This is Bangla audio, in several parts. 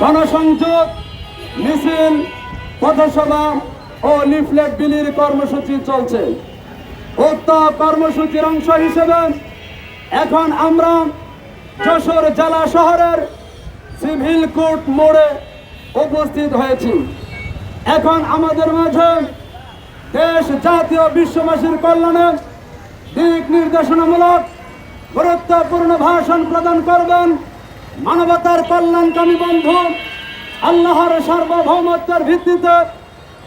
গণসংযোগ, মিছিল, পথসভা ও লিফলেট বিলির কর্মসূচি চলছে। উক্ত কর্মসূচির অংশ হিসেবে এখন আমরা যশোর জেলা শহরের সিভিল কোর্ট মোড়ে উপস্থিত হয়েছি। এখন আমাদের মাঝে দেশ জাতীয় বিশ্ববাসীর কল্যাণে দিক নির্দেশনামূলক গুরুত্বপূর্ণ ভাষণ প্রদান করবেন মানবতার কল্যাণকামী বন্ধু, আল্লাহর সার্বভৌমত্বের ভিত্তিতে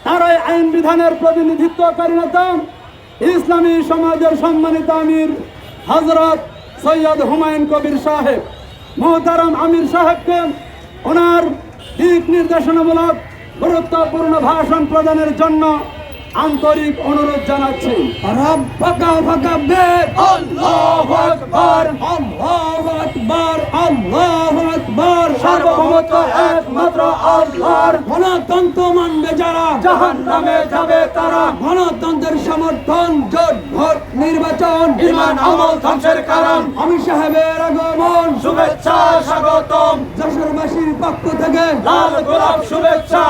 তারাই আইন বিধানের প্রতিনিধিত্বকারী নেতা ইসলামী সমাজের সম্মানিত আমির হজরত সৈয়দ হুমায়ুন কবির সাহেব, মোহতারাম আমির সাহেবকে ওনার দিক নির্দেশনামূলক গুরুত্বপূর্ণ ভাষণ প্রদানের জন্য আন্তরিক অনুরোধ জানাচ্ছি। ফাঁকা ফাঁকা বেদ আল্লাহ আকবার। আল্লাহ আকবার। আল্লাহ আকবার। সার্বভৌমত্ব একমাত্র আল্লাহর। গণতন্ত্র মানবে যারা। জাহান নামে যাবে তারা। গণতন্ত্রের সমর্থন। জোট ভোট নির্বাচন। ইমান আমল ধ্বংসের কারণ। আমি সাহেবের আগমন। শুভেচ্ছা স্বাগতম। যশোরবাসীর পক্ষ থেকে। লাল গোলাপ শুভেচ্ছা।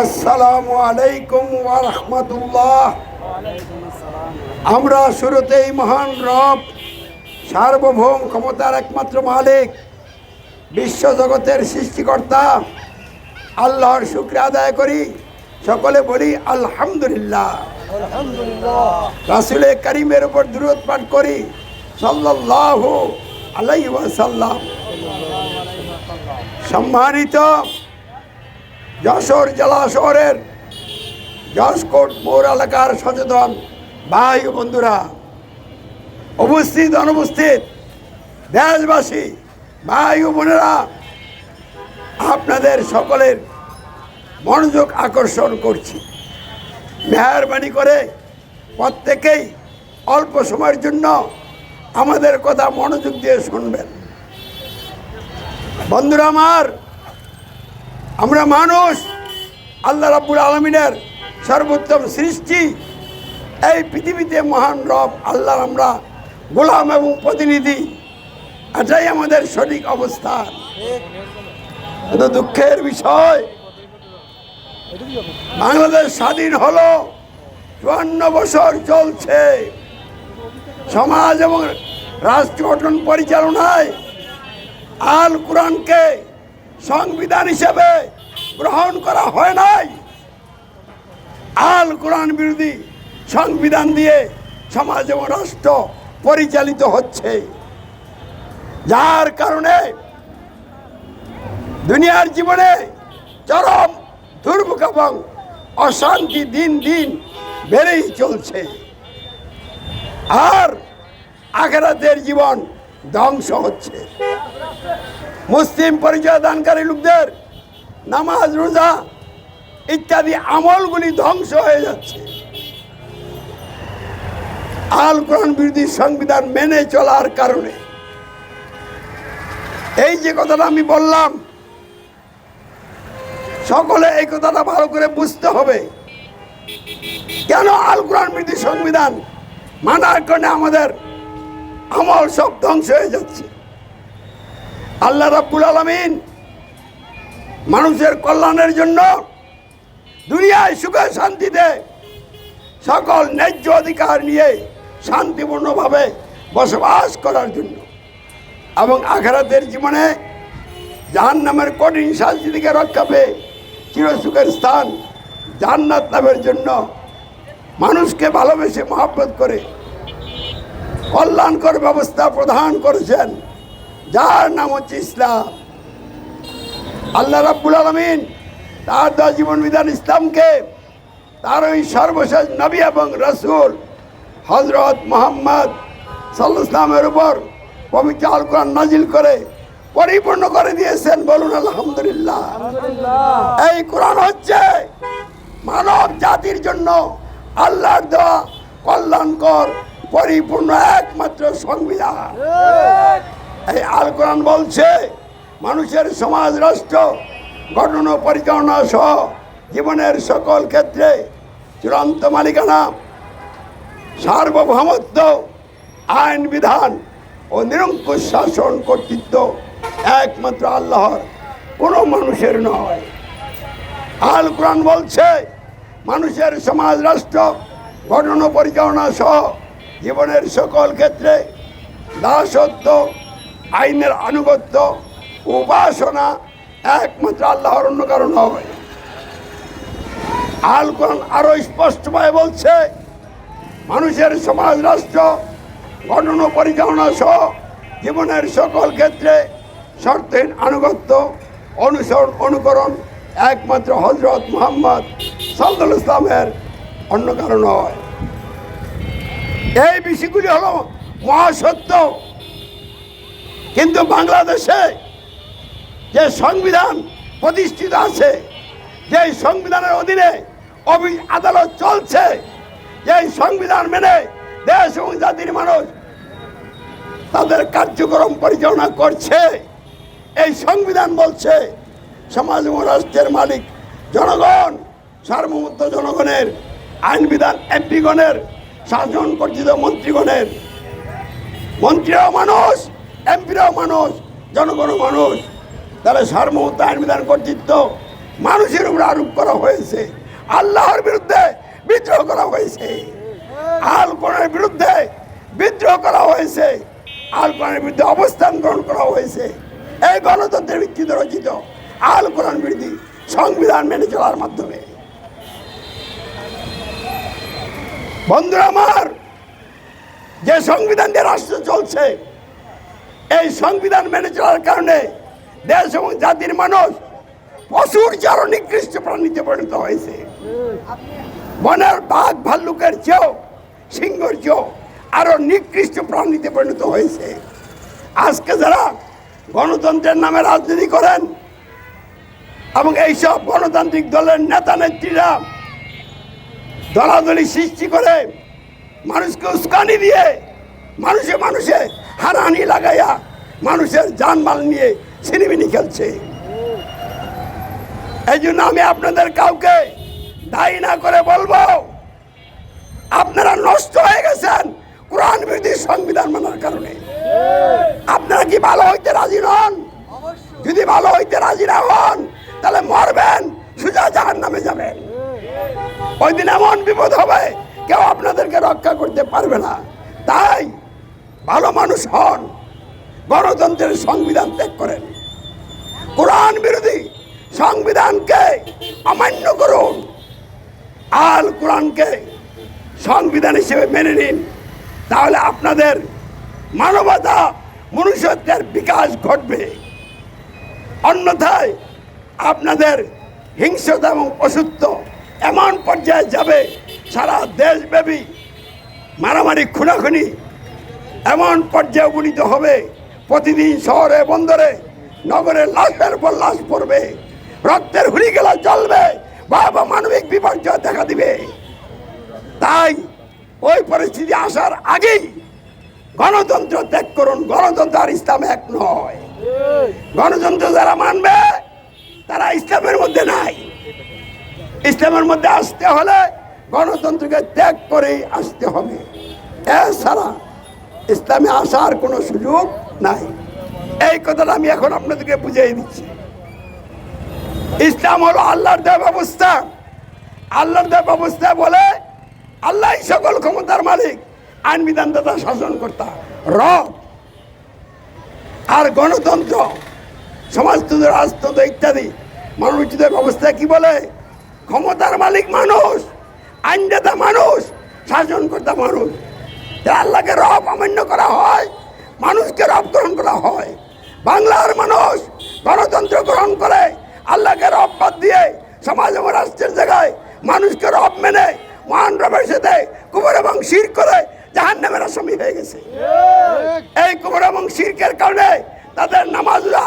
আসসালামু আলাইকুম ওয়া রাহমাতুল্লাহ। আমরা শুরুতেই মহান রব সার্বভৌম ক্ষমতার একমাত্র মালিক বিশ্বজগতের সৃষ্টিকর্তা আল্লাহর শুক্রিয়া আদায় করি। সকলে বলি আলহামদুলিল্লাহ। রাসুলে করিমের উপর দূরত পাঠ করি। সাল্লাল্লাহু আলাই সম্মানিত যশোর জেলা শহরের যশকোট মোড় এলাকার সচেতন। ভাই বন্ধুরা, উপস্থিত, অনুপস্থিত দেশবাসী, ভাই বোনেরা, আপনাদের সকলের মনোযোগ আকর্ষণ করছি। মেহরবানি করে প্রত্যেকেই অল্প সময়ের জন্য আমাদের কথা মনোযোগ দিয়ে শুনবেন। বন্ধুরা আমার আমরা মানুষ। আল্লাহ রাব্বুল আলমিনের সর্বোত্তম সৃষ্টি। এই পৃথিবীতে মহান রব, আল্লাহর আমরা গোলাম এবং প্রতিনিধি। এটাই আমাদের সঠিক অবস্থা কিন্তু দুঃখের বিষয়। বাংলাদেশ স্বাধীন হলো, চুয়ান্ন বছর চলছে। সমাজ এবং রাষ্ট্র গঠন পরিচালনায় আল কোরআনকে সংবিধান হিসেবে গ্রহণ করা হয় নাই। আল কোরআন বিরোধী সংবিধান দিয়ে সমাজ এবং রাষ্ট্র পরিচালিত হচ্ছে। যার কারণে দুনিয়ার জীবনে চরম দুর্ভোগ এবং অশান্তি দিন দিন বেড়েই চলছে। আর আখেরাতের জীবন ধ্বংস হচ্ছে। মুসলিম পরিচয় দানকারী লোকদের নামাজ, রোজা ইত্যাদি আমলগুলি ধ্বংস হয়ে যাচ্ছে। আল কোরআন বিরোধী সংবিধান মেনে চলার কারণে। এই যে কথাটা আমি বললাম, সকলে এই কথাটা ভালো করে বুঝতে হবে। কেন আল কোরআন বিরোধী সংবিধান মানার কারণে আমাদের আমল সব ধ্বংস হয়ে যাচ্ছে? আল্লাহ রাব্বুল আলমিন মানুষের কল্যাণের জন্য দুনিয়ায় সুখে শান্তিতে সকল ন্যায্য অধিকার নিয়ে শান্তিপূর্ণভাবে বসবাস করার জন্য এবং আখেরাতের জীবনে জাহান নামের কঠিন শাস্তি থেকে রক্ষা পেয়ে চিরসুখের স্থান জান্নাত লাভের জন্য মানুষকে ভালোবেসে মহাব্বত করে কল্যাণকর ব্যবস্থা প্রদান করেছেন। যার নাম হচ্ছে ইসলাম। আল্লাহ রাব্বুল আলমিন তার দা জীবন বিধান ইসলামকে তার ওই সর্বশেষ নবী এবং রসুল হজরত মোহাম্মদ সাল্লাহ ইসলামের উপর পবিত্র আল কোরআন নাজিল করে পরিপূর্ণ করে দিয়েছেন। বলুন আলহামদুলিল্লাহ। এই কোরআন হচ্ছে মানব জাতির জন্য আল্লাহর দেওয়া কল্যাণকর পরিপূর্ণ একমাত্র সংবিধান। এই আল কোরআন বলছে, মানুষের সমাজ রাষ্ট্র, গঠন ও পরিচালনা সহ জীবনের সকল ক্ষেত্রে চূড়ান্ত মালিকানা, সার্বভৌমত্ব, আইন, বিধান ও নিরঙ্কুশ শাসন কর্তৃত্ব একমাত্র আল্লাহর, কোনো মানুষের নয়। আল কোরআন বলছে, মানুষের সমাজ রাষ্ট্র, গঠন ও পরিচালনা সহ জীবনের সকল ক্ষেত্রে দাসত্ব আইনের আনুগত্য উপাসনা একমাত্র আল্লাহর অন্য কারণ নয় আল কোরআন আরও স্পষ্টভাবে বলছে, মানুষের সমাজ, রাষ্ট্র গঠন পরিচালনা সহ জীবনের সকল ক্ষেত্রে শর্তহীন আনুগত্য, অনুসরণ, অনুকরণ একমাত্র হজরত মোহাম্মদ সাল্লাল ইসলামের অন্য কারণ হয়। এই বিষয়গুলি হলো মহাসত্য। কিন্তু বাংলাদেশে যে সংবিধান প্রতিষ্ঠিত আছে যে সংবিধানের অধীনে আদালত চলছে যে সংবিধান মেনে দেশ এবং জাতির মানুষ তাদের কার্যক্রম পরিচালনা করছে, এই সংবিধান বলছে, সমাজ এবং রাষ্ট্রের মালিক জনগণ, সার্বভৌমত্ব জনগণের, আইন বিধান এমপিগণের, শাসন কর্তৃত মন্ত্রীগণের। মন্ত্রীরাও মানুষ এমপিরাও মানুষ, জনগণও মানুষ। তারা সার্বভৌমত্ব আইন বিধান কর্তৃত্ব মানুষের উপর আরোপ করা হয়েছে। আল্লাহর বিরুদ্ধে বিদ্রোহ করা হয়েছে। আল কোরআনের বিরুদ্ধে বিদ্রোহ করা হয়েছে। আল কোরআনের বিরুদ্ধে অবস্থান গ্রহণ করা হয়েছে। এই গণতন্ত্রের ভিত্তিতে রচিত আল কোরআন বিরোধী সংবিধান মেনে চলার মাধ্যমে। বন্ধুরা আমার, যে সংবিধান দিয়ে রাষ্ট্র চলছে এই সংবিধান মেনে চলার কারণে দেশ এবং জাতির মানুষ পশুর চারও নিকৃষ্ট প্রাণীতে পরিণত হয়েছে। বনের বাঘ, ভাল্লুকের চেয়েও সিংহর চেয়েও আরও নিকৃষ্ট প্রাণীতে পরিণত হয়েছে। আজকে যারা গণতন্ত্রের নামে রাজনীতি করেন এবং এইসব গণতান্ত্রিক দলের নেতা নেত্রীরা দলাদলি সৃষ্টি করে মানুষকে উস্কানি দিয়ে মানুষে মানুষে হারাহানি লাগাইয়া মানুষের জানমাল নিয়ে ছিনিমিনি খেলছে। এই জন্য আমি আপনাদের কাউকে দায়ী না করে বলব আপনারা নষ্ট হয়ে গেছেন কোরআন বিরোধী সংবিধান মানার কারণে। আপনারা কি ভালো হইতে রাজি নন? যদি ভালো হইতে রাজি না হন তাহলে মরবেন সুজা জাহান নামে যাবেন। ওই দিন এমন বিপদ হবে কেউ আপনাদেরকে রক্ষা করতে পারবে না। তাই ভালো মানুষ হন। গণতন্ত্রের সংবিধান ত্যাগ করেন। কোরআন বিরোধী সংবিধানকে অমান্য করুন। আল কোরআনকে সংবিধান হিসেবে মেনে নিন। তাহলে আপনাদের মানবতা, মনুষ্যত্বের বিকাশ ঘটবে। অন্যথায় আপনাদের হিংসতা এবং পশুত্ব এমন পর্যায়ে যাবে, সারা দেশব্যাপী মারামারি, খুনাখুনি এমন পর্যায়ে উপনীত হবে। প্রতিদিন শহরে, বন্দরে, নগরে লাশের পর লাশ পড়বে। রক্তের হুড়িগেলা জ্বলবে। বাবা মানবিক বিপর্যয় দেখা দিবে। তাই ওই পরিস্থিতি আসার আগেই গণতন্ত্র ত্যাগ করুন। গণতন্ত্র আর ইসলাম এক নয়। গণতন্ত্র যারা মানবে, তারা ইসলামের মধ্যে নাই। ইসলামের মধ্যে আসতে হলে গণতন্ত্রকে ত্যাগ করেই আসতে হবে। এছাড়া ইসলামে আসার কোনো সুযোগ নাই। এই কথাটা আমি এখন আপনাদেরকে বুঝিয়ে দিচ্ছি। ইসলাম হলো আল্লাহর দেয় ব্যবস্থা। আল্লাহর দেয় ব্যবস্থা বলে আল্লাহ সকল ক্ষমতার মালিক, আইন বিধানদাতা শাসন কর্তা রব। আর গণতন্ত্র, সমাজতন্ত্র, রাজতন্ত্র ইত্যাদি মানবচিত ব্যবস্থা কি বলে? ক্ষমতার মালিক মানুষ, আইনদাতা মানুষ, শাসনকর্তা মানুষ। আল্লাহকে রব অমান্য করা হয়, মানুষকে রব গ্রহণ করা হয়। বাংলার মানুষ গণতন্ত্র গ্রহণ করে, আল্লাহকে রব বাদ দিয়ে সমাজ এবং রাষ্ট্রের জায়গায় মানুষকে রব মেনে, মহান রবের সাথে কুবর এবং শির করে জাহান নামের আসামি হয়ে গেছে। এই কুবর এবং শিরকের কারণে তাদের নামাজরা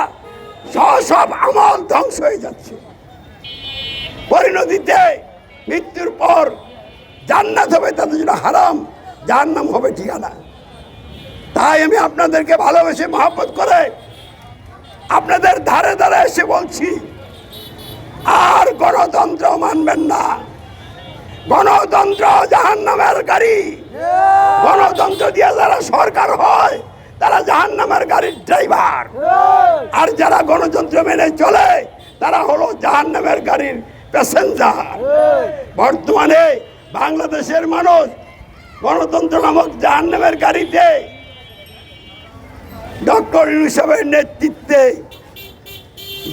সব আমল ধ্বংস হয়ে যাচ্ছে। পরিণতিতে মৃত্যুর পর জান্নাত হবে তাদের জন্য হারাম। জাহান্নাম হবে ঠিকানা। তাই আমি আপনাদেরকে ভালোবেসে মহাব্বত করে আপনাদের ধারে ধারে এসে বলছি, আর গণতন্ত্র মানবেন না। গণতন্ত্র জাহান নামের গাড়ি। গণতন্ত্র দিয়ে যারা সরকার হয়, তারা জাহান নামের গাড়ির ড্রাইভার। আর যারা গণতন্ত্র মেনে চলে, তারা হলো জাহান নামের গাড়ির প্যাসেঞ্জার। বর্তমানে বাংলাদেশের মানুষ গণতন্ত্র নামক জাহান নামের গাড়িতে ডক্টর ইউসুফের নেতৃত্বে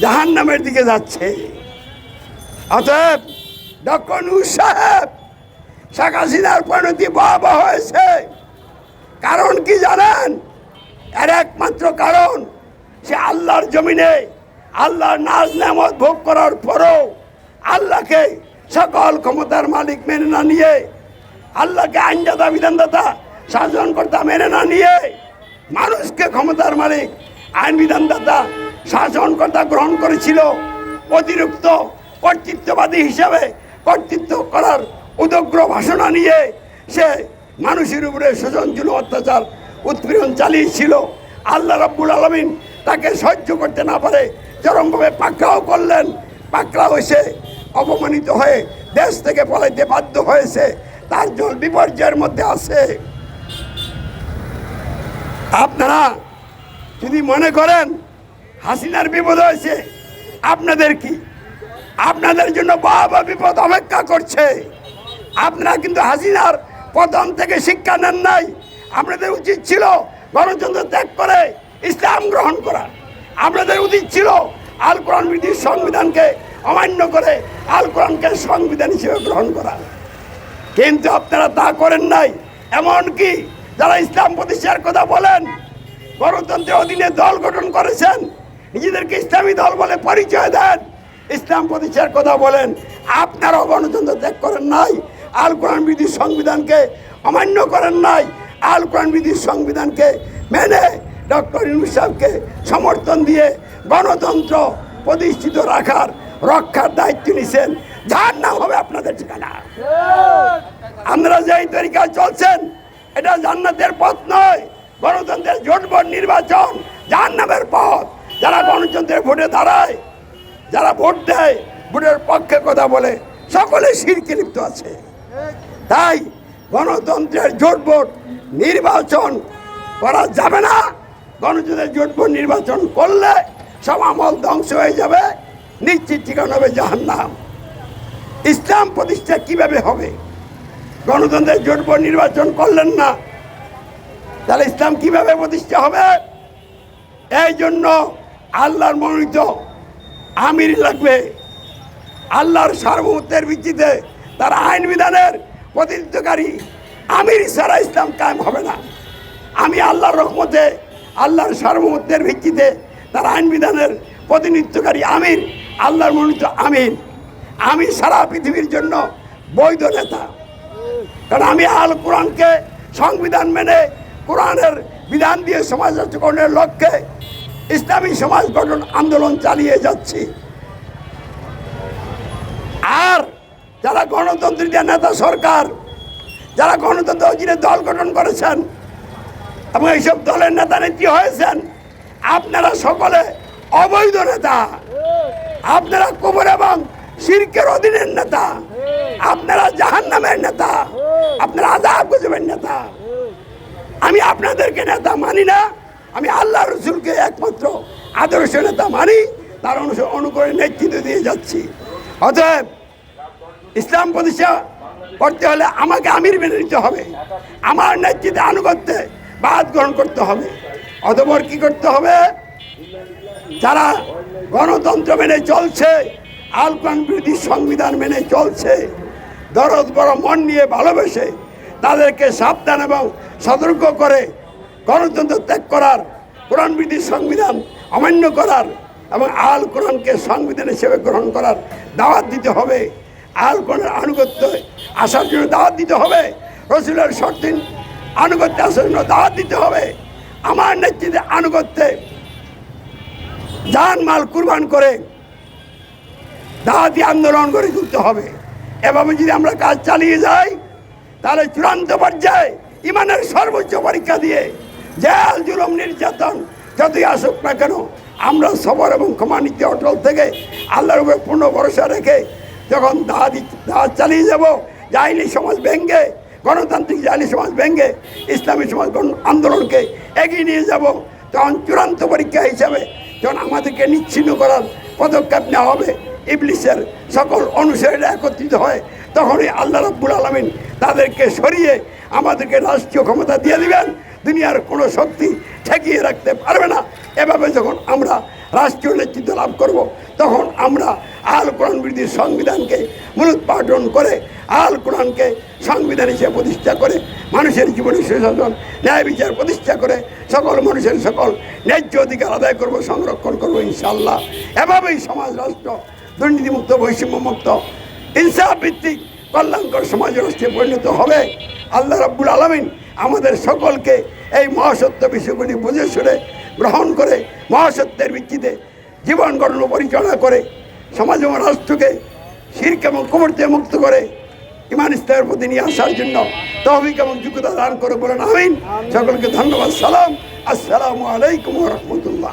জাহান নামের দিকে যাচ্ছে। অতএব ডক্টর নুর সাহেব, শেখ হাসিনার পরিণতি ভয়াবহ হয়েছে। কারণ কি জানেন? এর একমাত্র কারণ, সে আল্লাহর জমিনে আল্লাহর নাজ নামত ভোগ করার পরও আল্লাহকে সকল ক্ষমতার মালিক মেনে না নিয়ে আল্লাহকে আইনদাতা বিধানদাতা শাসনকর্তা মেনে না নিয়ে মানুষকে ক্ষমতার মালিক আইন বিধানদাতা শাসনকর্তা গ্রহণ করেছিল। অতিরিক্ত কর্তৃত্ববাদী হিসাবে কর্তৃত্ব করার উদগ্র ভাষণা নিয়ে সে মানুষের উপরে শোষণজুল অত্যাচার, উৎপীড়ন চালিয়েছিল। আল্লাহ রাব্বুল আলমিন তাকে সহ্য করতে না পারে, চরমভাবে পাকড়াও করলেন। পাকড়াও এসে অপমানিত হয়ে দেশ থেকে পলাইতে বাধ্য হয়েছে। তার জল বিপর্যয়ের মধ্যে আছে। আপনারা যদি মনে করেন হাসিনার বিপদ হয়েছে, আপনাদের কি? আপনাদের জন্য বাবা বিপদ অপেক্ষা করছে। আপনারা কিন্তু হাসিনার পতন থেকে শিক্ষা নেন নাই। আপনাদের উচিত ছিল গণতন্ত্র ত্যাগ করে ইসলাম গ্রহণ করা। আপনাদের উচিত ছিল আল কোরআন বিধির সংবিধানকে অমান্য করে আল কোরআনকে সংবিধান হিসেবে গ্রহণ করা। কিন্তু আপনারা তা করেন নাই। এমনকি যারা ইসলাম প্রতিষ্ঠার কথা বলেন, গণতন্ত্রের অধীনে দল গঠন করেছেন, নিজেদেরকে ইসলামী দল বলে পরিচয় দেন, ইসলাম প্রতিষ্ঠার কথা বলেন, আপনারাও গণতন্ত্র ত্যাগ করেন নাই, আল কোরআন বিধির সংবিধানকে অমান্য করেন নাই, আল কোরআন বিধির সংবিধানকে মেনে ডক্টর সাহেবকে সমর্থন দিয়ে গণতন্ত্র প্রতিষ্ঠিত রাখার রক্ষার দায়িত্ব নিছেন যার নাম হবে আপনাদের ঠিকানা। আপনারা যেই তরিকায় চলছেন, এটা জান্নাতের পথ নয়, গণতন্ত্রের জোটবট নির্বাচন, জাহান্নামের পথ। যারা গণতন্ত্রের ভোটে দাঁড়ায়, যারা ভোট দেয়, ভোটের পক্ষে কথা বলে, সকলে শিরকে লিপ্ত আছে। তাই গণতন্ত্রের জোটভোট নির্বাচন করা যাবে না। গণতন্ত্রের জোটভোট নির্বাচন করলে সব আমল ধ্বংস হয়ে যাবে। নিশ্চিত ঠিকানা হবে জাহান্নাম। ইসলাম প্রতিষ্ঠা কীভাবে হবে? গণতন্ত্রের জোটভোট নির্বাচন করলেন না। তাহলে ইসলাম কীভাবে প্রতিষ্ঠা হবে? এই জন্য আল্লাহর মনোনীত আমির লাগবে। আল্লাহর সার্বভৌমত্বের ভিত্তিতে তার আইন বিধানের প্রতিনিধিত্বকারী আমির ছাড়া ইসলাম কায়েম হবে না। আমি আল্লাহর রহমতে, আল্লাহর সার্বভৌমত্বের ভিত্তিতে তার আইন বিধানের প্রতিনিধিত্বকারী আমির, আল্লাহর মনোনীত আমির আমি সারা পৃথিবীর জন্য বৈধ নেতা। কারণ আমি আল কোরআনকে সংবিধান মেনে কোরআনের বিধান দিয়ে সমাজ গঠনের লক্ষ্যে ইসলামী সমাজ গঠন আন্দোলন চালিয়ে যাচ্ছি। আর যারা গণতন্ত্রীদের নেতা সরকার, যারা গণতন্ত্র অধীনে দল গঠন করেছেন এবং এইসব দলের নেতা নেত্রী হয়েছেন, আপনারা সকলে অবৈধ নেতা। আপনারা কবর এবং শিরকের অধীনের নেতা। আপনারা জাহান নামের নেতা আপনারা আজাব গুজবের নেতা। আমি আপনাদেরকে নেতা মানি না। আমি আল্লাহ রসুলকে একমাত্র আদর্শ নেতা মানি। তার অনুসরণ অনুকরণে নেতৃত্ব দিয়ে যাচ্ছি। অতএব ইসলাম প্রতিষ্ঠা করতে হলে আমাকে আমির মেনে নিতে হবে। আমার নেতৃত্বে আনুগত্যে বাদ গ্রহণ করতে হবে। অতপর কি করতে হবে? যারা গণতন্ত্র মেনে চলছে আলকান বিরোধী সংবিধান মেনে চলছে। দরদ বড় মন নিয়ে ভালোবেসে তাদেরকে সাবধান এবং সতর্ক করে গণতন্ত্র ত্যাগ করার কোরআন বিধি সংবিধান অমান্য করার এবং আল কোরআনকে সংবিধান হিসেবে গ্রহণ করার দাওয়াত দিতে হবে। আল কোরআনের আনুগত্য আসার জন্য দাওয়াত দিতে হবে। রসুলের শর্তিন আনুগত্যে আসার জন্য দাওয়াত দিতে হবে। আমার নেতৃত্বে আনুগত্যে জান মাল কুরবান করে দাওয়াতি আন্দোলন করে তুলতে হবে। এভাবে যদি আমরা কাজ চালিয়ে যাই, তাহলে চূড়ান্ত পর্যায়ে ইমানের সর্বোচ্চ পরীক্ষা দিয়ে জেল, জুলুম, নির্যাতন যতই আসুক না কেন, আমরা সবর এবং ক্ষমানিত্য অটল থেকে আল্লাহর উপরে পূর্ণ ভরসা রেখে যখন দাওয়াত দাওয়াত চালিয়ে যাব যাইনি সমাজ ভেঙ্গে, গণতান্ত্রিক জালি সমাজ ভেঙে ইসলামী সমাজ আন্দোলনকে এগিয়ে নিয়ে যাব, তখন চূড়ান্ত পরীক্ষা হিসাবে যখন আমাদেরকে নিচ্ছিন্ন করার পদক্ষেপ নেওয়া হবে ইবলিসের সকল অনুসারীরা একত্রিত হয়, তখনই আল্লাহ রব্বুল আলমিন তাদেরকে সরিয়ে আমাদেরকে রাষ্ট্রীয় ক্ষমতা দিয়ে দিবেন। দুনিয়ার কোনো শক্তি ঠেকিয়ে রাখতে পারবে না। এভাবে যখন আমরা রাষ্ট্রীয় নেতৃত্ব লাভ করব, তখন আমরা আল কোরআন বিরোধী সংবিধানকে মূলোৎপাটন করে, আল কোরআনকে সংবিধান হিসেবে প্রতিষ্ঠা করে, মানুষের জীবনে সুশাসন, ন্যায় বিচার প্রতিষ্ঠা করে, সকল মানুষের সকল ন্যায্য অধিকার আদায় করব, সংরক্ষণ করব ইনশাল্লাহ এভাবেই সমাজ, রাষ্ট্র দুর্নীতিমুক্ত বৈষম্যমুক্ত ইনসাফ ভিত্তিক কল্যাণকর সমাজ রাষ্ট্রে পরিণত হবে। আল্লাহ রাব্বুল আলমিন আমাদের সকলকে এই মহাসত্য বিষয়গুলি বুঝে শুনে গ্রহণ করে মহাসত্যের ভিত্তিতে জীবন গঠন পরিচালনা করে সমাজ এবং রাষ্ট্রকে শির্ক এবং কুমর থেকে মুক্ত করে ইমান ইসলামের প্রতি নিয়ে আসার জন্য তহবিক এবং যোগ্যতা দান করে বলেন আমিন। সকলকে ধন্যবাদ সালাম। আসসালামু আলাইকুম রহমতুল্লাহ।